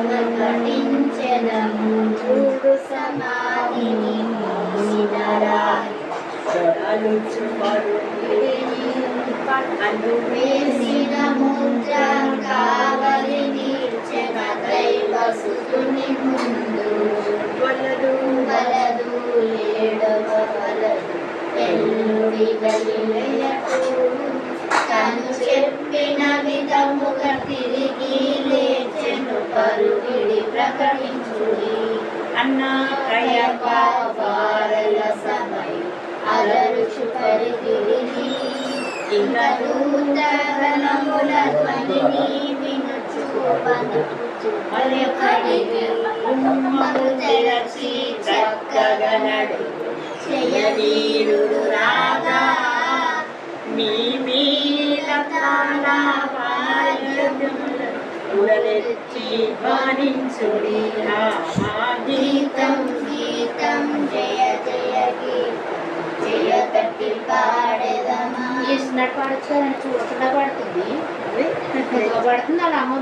ప్రకటించెదము గురు సమాధిని మోసినరా అను వేసిన ముద్ర కావలి నీర్చిన దైవ సుతుని ముందు వలదు వలదు చెప్పిన విధము పరుగిడి ప్రకటించుడి అన్న వారల అలరుచు దూతగణముల ధ్వనిని వినుచు ఉమ్మలు తెరచి చక్కగా నడు జయవీరుడు రాగా మీ మీద ఉడలెత్తి ధ్వనించుడి గీతం గీతం జయ జయ గీతం జయ తట్టి పాడెదమా? చేసినట్టు పాడచ్చు చూస్తున్నా పడుతుంది పడుతుంది అలా అమ్మ